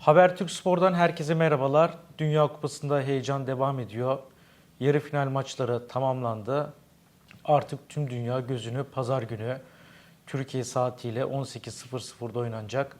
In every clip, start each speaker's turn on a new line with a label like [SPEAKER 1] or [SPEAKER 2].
[SPEAKER 1] Habertürk Spor'dan herkese merhabalar. Dünya Kupası'nda heyecan devam ediyor. Yarı final maçları tamamlandı. Artık tüm dünya gözünü pazar günü Türkiye saatiyle 18.00'da oynanacak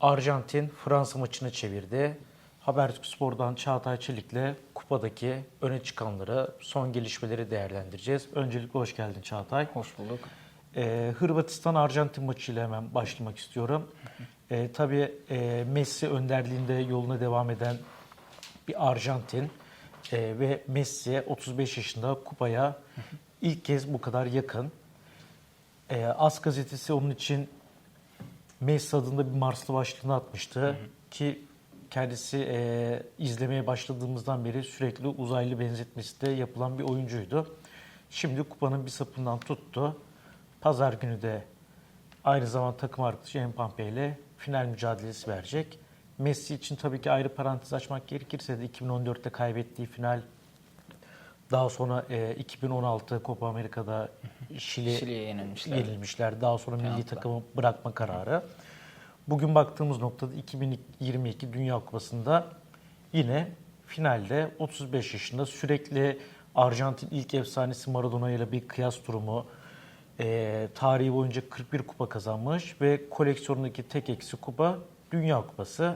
[SPEAKER 1] Arjantin Fransa maçına çevirdi. Habertürk Spor'dan Çağatay Çelik'le kupadaki öne çıkanları, son gelişmeleri değerlendireceğiz. Öncelikle hoş geldin Çağatay.
[SPEAKER 2] Hoş bulduk.
[SPEAKER 1] Ee, Hırvatistan-Arjantin maçıyla hemen başlamak istiyorum. Ee, tabii e, Messi önderliğinde yoluna devam eden bir Arjantin Ee, ve Messi 35 yaşında kupaya ilk kez bu kadar yakın. Ee, As gazetesi onun için Messi adında bir Marslı başlığını atmıştı ki kendisi e, izlemeye başladığımızdan beri sürekli uzaylı benzetmesi de yapılan bir oyuncuydu. Şimdi kupanın bir sapından tuttu. Pazar günü de aynı zamanda takım arkadaşı Mbappe ile final mücadelesi verecek. Messi için tabii ki ayrı parantez açmak gerekirse de 2014'te kaybettiği final daha sonra e, 2016 Copa Amerika'da Şili
[SPEAKER 2] Şili'ye yenilmişler.
[SPEAKER 1] yenilmişler. Daha sonra milli
[SPEAKER 2] Penaltılar.
[SPEAKER 1] takımı bırakma kararı. Bugün baktığımız noktada 2022 Dünya Kupası'nda yine finalde 35 yaşında sürekli Arjantin ilk efsanesi Maradona ile bir kıyas durumu e, tarihi boyunca 41 kupa kazanmış ve koleksiyonundaki tek eksi kupa Dünya Kupası.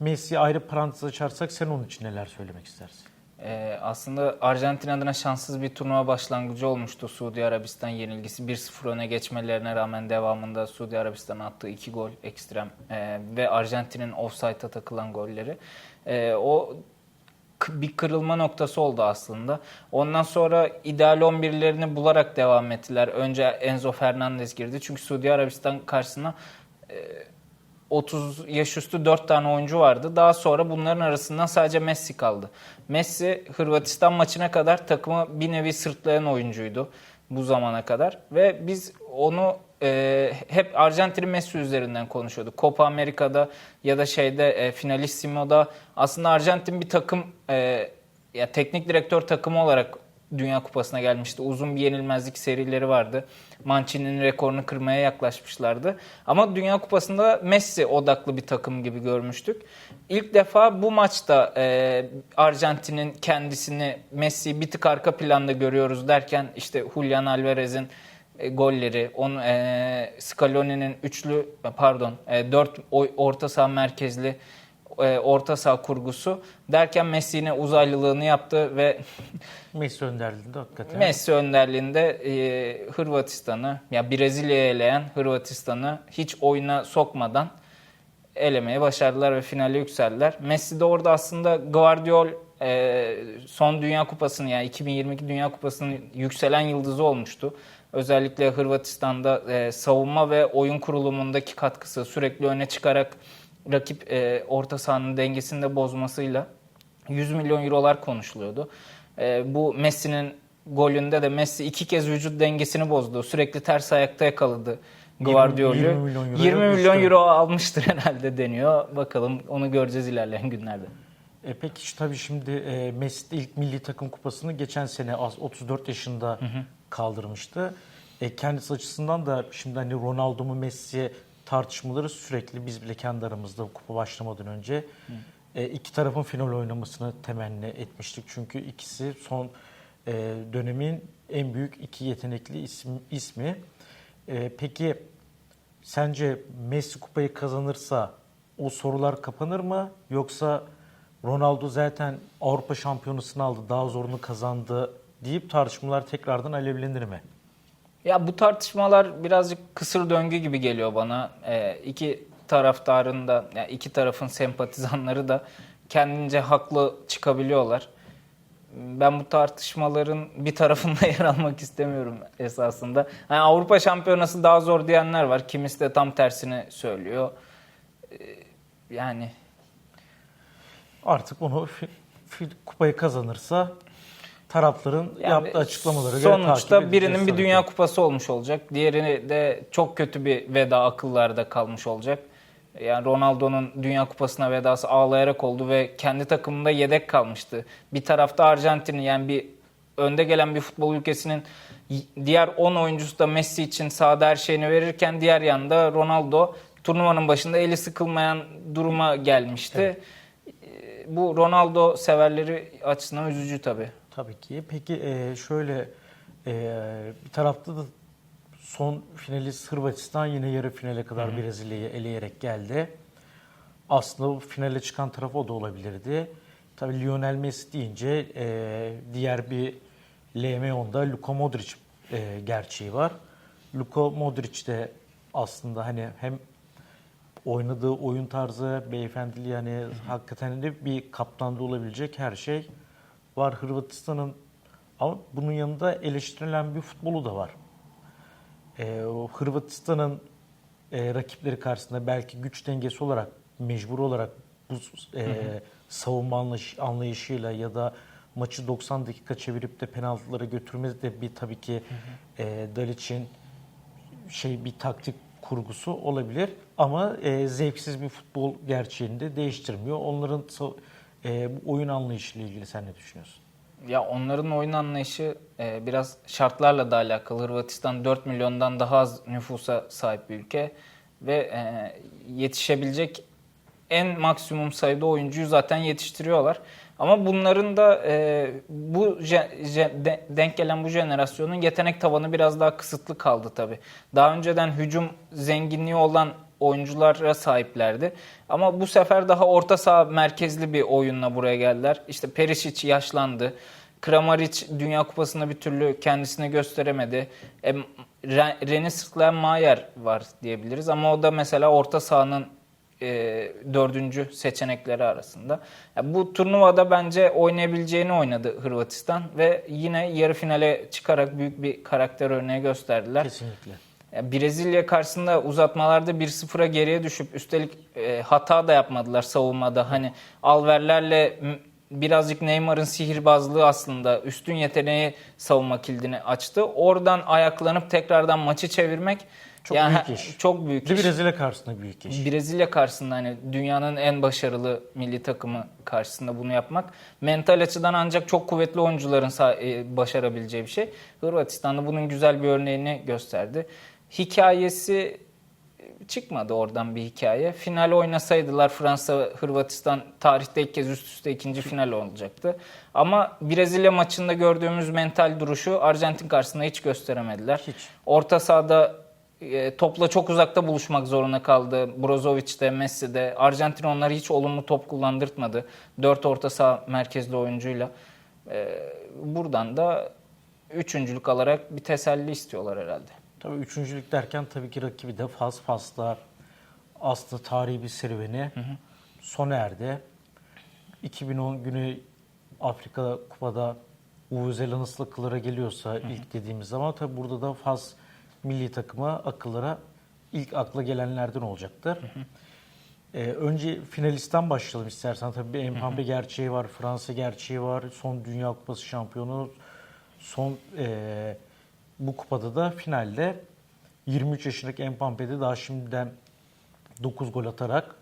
[SPEAKER 1] Messi'ye ayrı parantez açarsak sen onun için neler söylemek istersin?
[SPEAKER 2] Ee, aslında Arjantin adına şanssız bir turnuva başlangıcı olmuştu. Suudi Arabistan yenilgisi 1-0 öne geçmelerine rağmen devamında Suudi Arabistan attığı iki gol ekstrem ee, ve Arjantin'in offside'a takılan golleri. Ee, o bir kırılma noktası oldu aslında. Ondan sonra ideal 11'lerini bularak devam ettiler. Önce Enzo Fernandez girdi. Çünkü Suudi Arabistan karşısına 30 yaş üstü 4 tane oyuncu vardı. Daha sonra bunların arasından sadece Messi kaldı. Messi Hırvatistan maçına kadar takımı bir nevi sırtlayan oyuncuydu bu zamana kadar. Ve biz onu e, hep Arjantin'in Messi üzerinden konuşuyorduk. Copa Amerika'da ya da şeyde e, Finalissimo'da aslında Arjantin bir takım e, ya teknik direktör takımı olarak Dünya Kupası'na gelmişti. Uzun bir yenilmezlik serileri vardı. Mancini'nin rekorunu kırmaya yaklaşmışlardı. Ama Dünya Kupası'nda Messi odaklı bir takım gibi görmüştük. İlk defa bu maçta e, Arjantin'in kendisini Messi'yi bir tık arka planda görüyoruz derken işte Julian Alvarez'in e, golleri, onun e, Scaloni'nin üçlü pardon e, dört orta saha merkezli e, orta saha kurgusu derken Messi yine uzaylılığını yaptı ve
[SPEAKER 1] Messi önderliğinde hakikaten.
[SPEAKER 2] Messi önderliğinde e, Hırvatistan'ı ya Brezilya'ya eleyen Hırvatistan'ı hiç oyuna sokmadan elemeye başardılar ve finale yükseldiler. Messi de orada aslında Guardiol e, son Dünya Kupası'nın yani 2022 Dünya Kupası'nın yükselen yıldızı olmuştu. Özellikle Hırvatistan'da e, savunma ve oyun kurulumundaki katkısı sürekli öne çıkarak rakip e, orta sahanın dengesini de bozmasıyla 100 milyon eurolar konuşuluyordu. E, bu Messi'nin golünde de Messi iki kez vücut dengesini bozdu. Sürekli ters ayakta yakaladı Guardiol'u.
[SPEAKER 1] 20 milyon euroya
[SPEAKER 2] 20 milyon euro almıştır herhalde deniyor. Bakalım onu göreceğiz ilerleyen günlerde.
[SPEAKER 1] E peki tabii şimdi e, Messi de ilk milli takım kupasını geçen sene az 34 yaşında kaldırmıştı. E, kendisi açısından da şimdi hani Ronaldo mu Messi tartışmaları sürekli biz bile kendi aramızda kupa başlamadan önce e, iki tarafın final oynamasını temenni etmiştik. Çünkü ikisi son e, dönemin en büyük iki yetenekli isim, ismi. E, peki Sence Messi kupayı kazanırsa o sorular kapanır mı? Yoksa Ronaldo zaten Avrupa şampiyonasını aldı, daha zorunu kazandı deyip tartışmalar tekrardan alevlenir mi?
[SPEAKER 2] Ya bu tartışmalar birazcık kısır döngü gibi geliyor bana. Ee, iki taraftarın da, yani iki tarafın sempatizanları da kendince haklı çıkabiliyorlar. Ben bu tartışmaların bir tarafında yer almak istemiyorum esasında. Yani Avrupa Şampiyonası daha zor diyenler var. Kimisi de tam tersini söylüyor. Ee, Yani
[SPEAKER 1] Artık onu kupayı kazanırsa tarafların
[SPEAKER 2] Yani
[SPEAKER 1] yaptığı açıklamalara göre
[SPEAKER 2] Sonuçta birinin bir dünya kupası olmuş olacak. Diğerini de çok kötü bir veda akıllarda kalmış olacak. Yani Ronaldo'nun dünya kupasına vedası ağlayarak oldu ve kendi takımında yedek kalmıştı. Bir tarafta Arjantin'in yani bir önde gelen bir futbol ülkesinin diğer 10 oyuncusu da Messi için sahada her şeyini verirken diğer yanda Ronaldo turnuvanın başında eli sıkılmayan duruma gelmişti. E, Bu Ronaldo severleri açısından üzücü tabii.
[SPEAKER 1] Tabii ki. Peki e, şöyle e, bir tarafta da son finalist Hırvatistan yine yarı finale kadar Brezilya'yı eleyerek geldi. Aslında finale çıkan taraf o da olabilirdi. Tabii Lionel Messi deyince e, diğer bir LM10'da Luka Modric e, gerçeği var. Luka Modric de aslında hani hem oynadığı oyun tarzı, beyefendiliği yani hakikaten de bir kaptanda olabilecek her şey var Hırvatistan'ın ama bunun yanında eleştirilen bir futbolu da var. Ee, Hırvatistan'ın e, rakipleri karşısında belki güç dengesi olarak mecbur olarak bu e, savunma anlayış- anlayışıyla ya da maçı 90 dakika çevirip de penaltılara götürmesi de bir tabii ki e, Dalic'in şey bir taktik kurgusu olabilir ama e, zevksiz bir futbol gerçeğini de değiştirmiyor. Onların e, bu oyun anlayışıyla ilgili sen ne düşünüyorsun?
[SPEAKER 2] Ya onların oyun anlayışı e, biraz şartlarla da alakalı. Hırvatistan 4 milyondan daha az nüfusa sahip bir ülke ve e, yetişebilecek en maksimum sayıda oyuncuyu zaten yetiştiriyorlar. Ama bunların da e, bu je- je- de- denk gelen bu jenerasyonun yetenek tavanı biraz daha kısıtlı kaldı tabii. Daha önceden hücum zenginliği olan oyunculara sahiplerdi. Ama bu sefer daha orta saha merkezli bir oyunla buraya geldiler. İşte Perisic yaşlandı. Kramaric Dünya Kupası'nda bir türlü kendisini gösteremedi. E, Re- René Sırtlayan-Mayer var diyebiliriz ama o da mesela orta sahanın e, dördüncü seçenekleri arasında. Ya bu turnuvada bence oynayabileceğini oynadı Hırvatistan ve yine yarı finale çıkarak büyük bir karakter örneği gösterdiler.
[SPEAKER 1] Kesinlikle.
[SPEAKER 2] Ya Brezilya karşısında uzatmalarda 1-0'a geriye düşüp üstelik e, hata da yapmadılar savunmada. Hani Alverlerle birazcık Neymar'ın sihirbazlığı aslında üstün yeteneği savunma kilidini açtı. Oradan ayaklanıp tekrardan maçı çevirmek
[SPEAKER 1] Çok
[SPEAKER 2] yani
[SPEAKER 1] büyük iş.
[SPEAKER 2] Çok büyük iş.
[SPEAKER 1] Brezilya karşısında büyük iş.
[SPEAKER 2] Brezilya karşısında hani dünyanın en başarılı milli takımı karşısında bunu yapmak mental açıdan ancak çok kuvvetli oyuncuların e, başarabileceği bir şey. Hırvatistan'da bunun güzel bir örneğini gösterdi. Hikayesi e, çıkmadı oradan bir hikaye. Final oynasaydılar Fransa Hırvatistan tarihte ilk kez üst üste ikinci final olacaktı. Ama Brezilya maçında gördüğümüz mental duruşu Arjantin karşısında hiç gösteremediler.
[SPEAKER 1] Hiç.
[SPEAKER 2] Orta sahada e, topla çok uzakta buluşmak zorunda kaldı. Brozovic de Messi de. Arjantin onları hiç olumlu top kullandırtmadı. Dört orta saha merkezli oyuncuyla. E, buradan da üçüncülük alarak bir teselli istiyorlar herhalde.
[SPEAKER 1] Tabii üçüncülük derken tabii ki rakibi de Fas Faslar aslında tarihi bir serüveni sona erdi. 2010 Güney Afrika Kupa'da Uwe Zela nasıl akıllara geliyorsa ilk dediğimiz zaman tabii burada da Fas milli takımı akıllara ilk akla gelenlerden olacaktır. Ee, önce finalistten başlayalım istersen. Tabii bir Mbappe gerçeği var, Fransa gerçeği var, son Dünya Kupası şampiyonu, son e, bu kupada da finalde 23 yaşındaki Mbappe'de daha şimdiden 9 gol atarak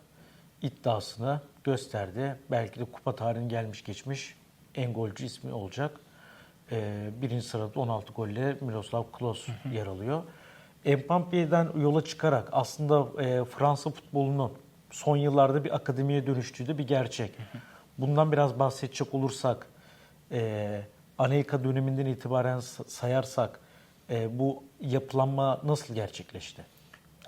[SPEAKER 1] iddiasını gösterdi. Belki de kupa tarihinin gelmiş geçmiş en golcü ismi olacak. Ee, birinci sırada 16 golle Miroslav Klose yer alıyor. Mbappe'den yola çıkarak aslında e, Fransa futbolunun son yıllarda bir akademiye dönüştüğü de bir gerçek. Bundan biraz bahsedecek olursak, e, Anelka döneminden itibaren sa- sayarsak e, bu yapılanma nasıl gerçekleşti?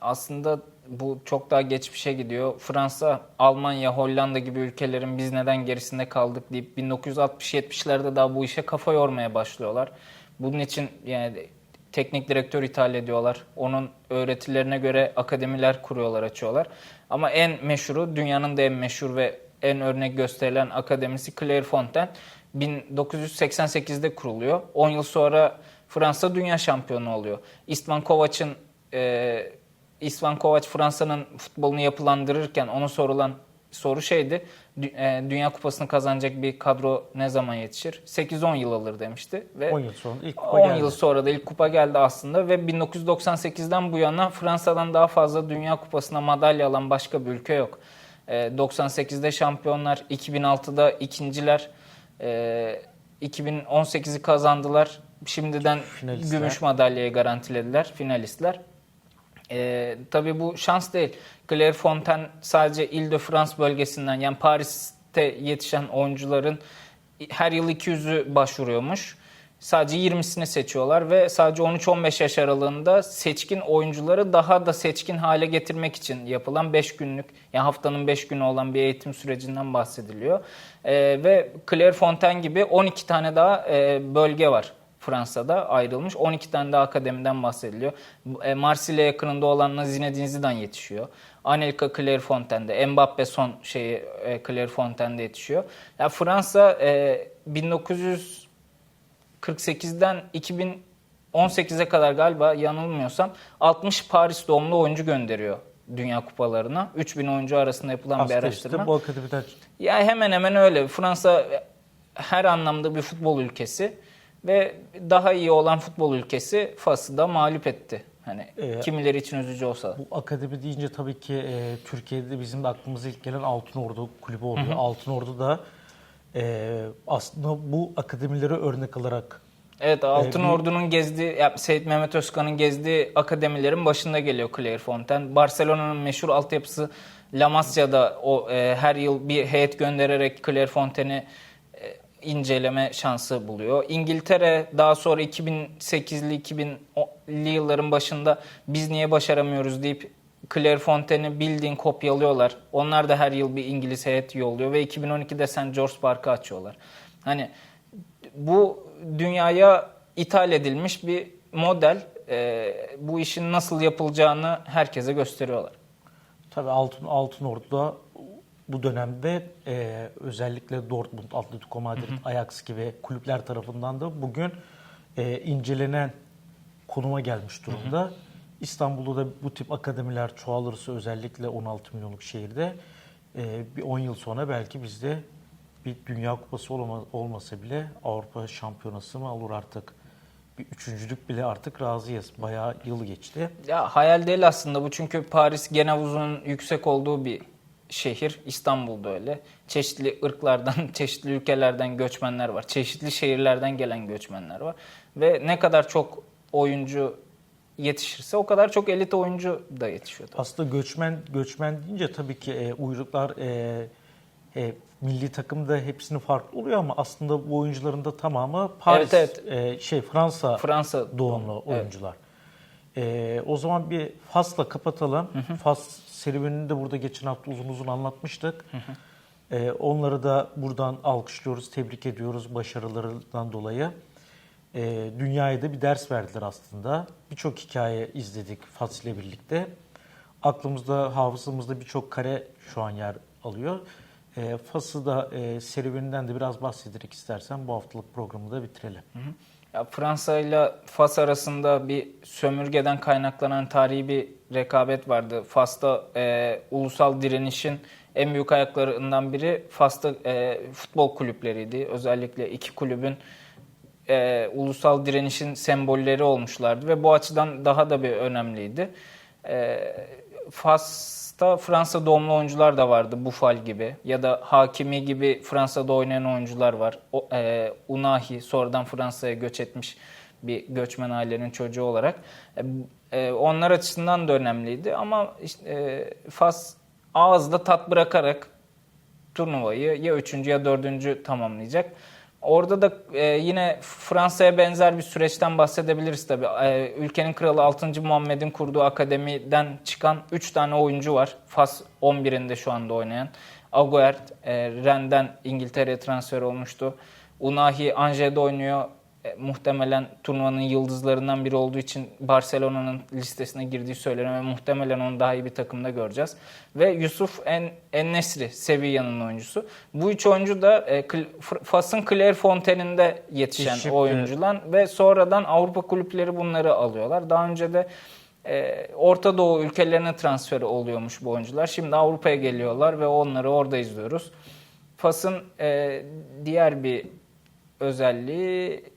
[SPEAKER 2] Aslında bu çok daha geçmişe gidiyor. Fransa, Almanya, Hollanda gibi ülkelerin biz neden gerisinde kaldık deyip 1960-70'lerde daha bu işe kafa yormaya başlıyorlar. Bunun için yani teknik direktör ithal ediyorlar. Onun öğretilerine göre akademiler kuruyorlar, açıyorlar. Ama en meşhuru, dünyanın da en meşhur ve en örnek gösterilen akademisi Clairefontaine 1988'de kuruluyor. 10 yıl sonra Fransa dünya şampiyonu oluyor. Istvan Kovac'ın e, Istvan Kovac Fransa'nın futbolunu yapılandırırken ona sorulan soru şeydi. e, Dünya Kupası'nı kazanacak bir kadro ne zaman yetişir? 8-10 yıl alır demişti. Ve
[SPEAKER 1] 10 yıl sonra ilk kupa
[SPEAKER 2] 10
[SPEAKER 1] geldi.
[SPEAKER 2] yıl sonra da ilk kupa geldi aslında ve 1998'den bu yana Fransa'dan daha fazla Dünya Kupası'na madalya alan başka bir ülke yok. Ee, 98'de şampiyonlar, 2006'da ikinciler, ee, 2018'i kazandılar. Şimdiden
[SPEAKER 1] Finalistler.
[SPEAKER 2] gümüş madalyayı garantilediler finalistler. Ee, tabii bu şans değil. Clairefontaine sadece Ile-de-France bölgesinden yani Paris'te yetişen oyuncuların her yıl 200'ü başvuruyormuş. Sadece 20'sini seçiyorlar ve sadece 13-15 yaş aralığında seçkin oyuncuları daha da seçkin hale getirmek için yapılan 5 günlük yani haftanın 5 günü olan bir eğitim sürecinden bahsediliyor. Ee, ve Clairefontaine gibi 12 tane daha e, bölge var Fransa'da ayrılmış. 12 tane daha akademiden bahsediliyor. E, Marsilya yakınında olan Zinedine Zidane yetişiyor. Anelka Clairefontaine'de, Mbappe son şeyi e, Clairefontaine'de yetişiyor. Ya Fransa e, 1948'den 2018'e kadar galiba yanılmıyorsam 60 Paris doğumlu oyuncu gönderiyor Dünya Kupalarına. 3000 oyuncu arasında yapılan bir
[SPEAKER 1] Aslında
[SPEAKER 2] araştırma.
[SPEAKER 1] işte bu akademiden
[SPEAKER 2] Ya hemen hemen öyle. Fransa her anlamda bir futbol ülkesi ve daha iyi olan futbol ülkesi Fas'ı da mağlup etti. Hani
[SPEAKER 1] Ee,
[SPEAKER 2] kimileri için üzücü olsa da.
[SPEAKER 1] Bu akademi deyince tabii ki e, Türkiye'de bizim de aklımıza ilk gelen Altın Ordu kulübü oluyor. Altın Ordu da e, aslında bu akademileri örnek alarak
[SPEAKER 2] Evet Altın
[SPEAKER 1] bir-
[SPEAKER 2] Ordu'nun gezdiği, ya Seyit Mehmet Özkan'ın gezdiği akademilerin başında geliyor Clairefontaine. Barcelona'nın meşhur altyapısı La Masia'da o e, her yıl bir heyet göndererek Clairefontaine'i e, inceleme şansı buluyor. İngiltere daha sonra 2008'li 2000'li yılların başında biz niye başaramıyoruz deyip Clairefontaine'i bildiğin kopyalıyorlar. Onlar da her yıl bir İngiliz heyet yolluyor ve 2012'de St. George Park'ı açıyorlar. Hani bu dünyaya ithal edilmiş bir model. Ee, bu işin nasıl yapılacağını herkese gösteriyorlar.
[SPEAKER 1] Tabii Altın Altın Ordu'da bu dönemde e, özellikle Dortmund, Atletico Madrid, Ajax gibi kulüpler tarafından da bugün e, incelenen konuma gelmiş durumda. İstanbul'da da bu tip akademiler çoğalırsa özellikle 16 milyonluk şehirde e, bir 10 yıl sonra belki bizde bir Dünya Kupası olma- olmasa bile Avrupa Şampiyonası mı olur artık? Bir üçüncülük bile artık razıyız. Bayağı yıl geçti.
[SPEAKER 2] Ya hayal değil aslında bu çünkü Paris gen havuzunun yüksek olduğu bir şehir. İstanbul'da öyle. Çeşitli ırklardan, çeşitli ülkelerden göçmenler var. Çeşitli şehirlerden gelen göçmenler var. Ve ne kadar çok oyuncu yetişirse o kadar çok elit oyuncu da yetişiyor. tabii.
[SPEAKER 1] Aslında göçmen göçmen deyince tabii ki e, uyruklar e, e, milli takımda hepsinin farklı oluyor ama aslında bu oyuncuların da tamamı Paris
[SPEAKER 2] Evet,
[SPEAKER 1] e, şey Fransa
[SPEAKER 2] Fransa
[SPEAKER 1] doğumlu oyuncular. E, o zaman bir Fas'la kapatalım. Fas serüvenini de burada geçen hafta uzun uzun anlatmıştık. E, onları da buradan alkışlıyoruz, tebrik ediyoruz başarılarından dolayı. E, dünyaya da bir ders verdiler aslında. Birçok hikaye izledik Fas ile birlikte. Aklımızda, hafızamızda birçok kare şu an yer alıyor. E, Fas'ı da e, serüveninden de biraz bahsederek istersen bu haftalık programı da bitirelim.
[SPEAKER 2] Ya Fransa ile Fas arasında bir sömürgeden kaynaklanan tarihi bir rekabet vardı. Fas'ta e, ulusal direnişin en büyük ayaklarından biri Fas'ta e, futbol kulüpleriydi. Özellikle iki kulübün e, ulusal direnişin sembolleri olmuşlardı ve bu açıdan daha da bir önemliydi. E, Fas'ta Fransa doğumlu oyuncular da vardı. Bufal gibi ya da Hakimi gibi Fransa'da oynayan oyuncular var. O, e, Unahi sonradan Fransa'ya göç etmiş bir göçmen ailenin çocuğu olarak. E, e, onlar açısından da önemliydi ama işte, e, Fas ağızda tat bırakarak turnuvayı ya üçüncü ya dördüncü tamamlayacak. Orada da e, yine Fransa'ya benzer bir süreçten bahsedebiliriz tabii. E, ülkenin kralı 6. Muhammed'in kurduğu akademiden çıkan 3 tane oyuncu var. Fas 11'inde şu anda oynayan. Agüero e, Rennes'den İngiltere'ye transfer olmuştu. Unahi Angers''de oynuyor. E, muhtemelen turnuvanın yıldızlarından biri olduğu için Barcelona'nın listesine girdiği söyleniyor ve muhtemelen onu daha iyi bir takımda göreceğiz. Ve Yusuf En, En-Nesri, Sevilla'nın oyuncusu. Bu üç oyuncu da e, Fas'ın Clairefontaine'inde yetişen
[SPEAKER 1] Yetişip,
[SPEAKER 2] oyuncular ve sonradan Avrupa kulüpleri bunları alıyorlar. Daha önce de e, Orta Doğu ülkelerine transfer oluyormuş bu oyuncular. Şimdi Avrupa'ya geliyorlar ve onları orada izliyoruz. Fas'ın e, diğer bir özelliği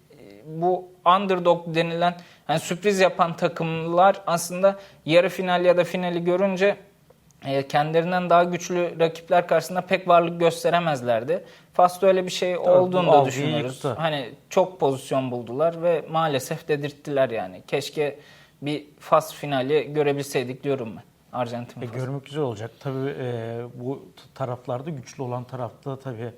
[SPEAKER 2] bu underdog denilen yani sürpriz yapan takımlar aslında yarı final ya da finali görünce e, kendilerinden daha güçlü rakipler karşısında pek varlık gösteremezlerdi. Fas'ta öyle bir şey olduğunu
[SPEAKER 1] bu
[SPEAKER 2] da düşünüyoruz.
[SPEAKER 1] yıktı.
[SPEAKER 2] Hani çok pozisyon buldular ve maalesef dedirttiler yani. Keşke bir faz finali görebilseydik diyorum ben. Arjantin
[SPEAKER 1] E, görmek güzel olacak. Tabii e, bu taraflarda güçlü olan tarafta tabii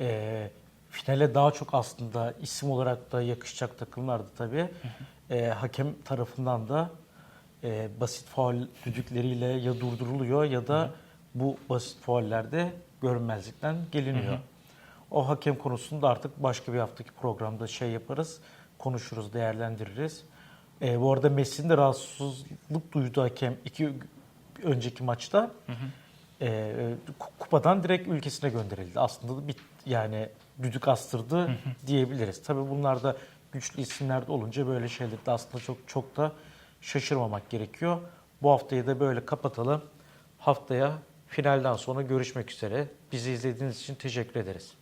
[SPEAKER 1] e, finale daha çok aslında isim olarak da yakışacak takımlardı tabii. E, hakem tarafından da e, basit faul düdükleriyle ya durduruluyor ya da bu basit faullerde görünmezlikten geliniyor. O hakem konusunda artık başka bir haftaki programda şey yaparız, konuşuruz, değerlendiririz. E, bu arada Messi'nin de rahatsızlık duyduğu hakem iki önceki maçta e, ku- kupadan direkt ülkesine gönderildi. Aslında bir yani düdük astırdı diyebiliriz. Tabii bunlar da güçlü isimler de olunca böyle şeylerde aslında çok çok da şaşırmamak gerekiyor. Bu haftayı da böyle kapatalım. Haftaya finalden sonra görüşmek üzere. Bizi izlediğiniz için teşekkür ederiz.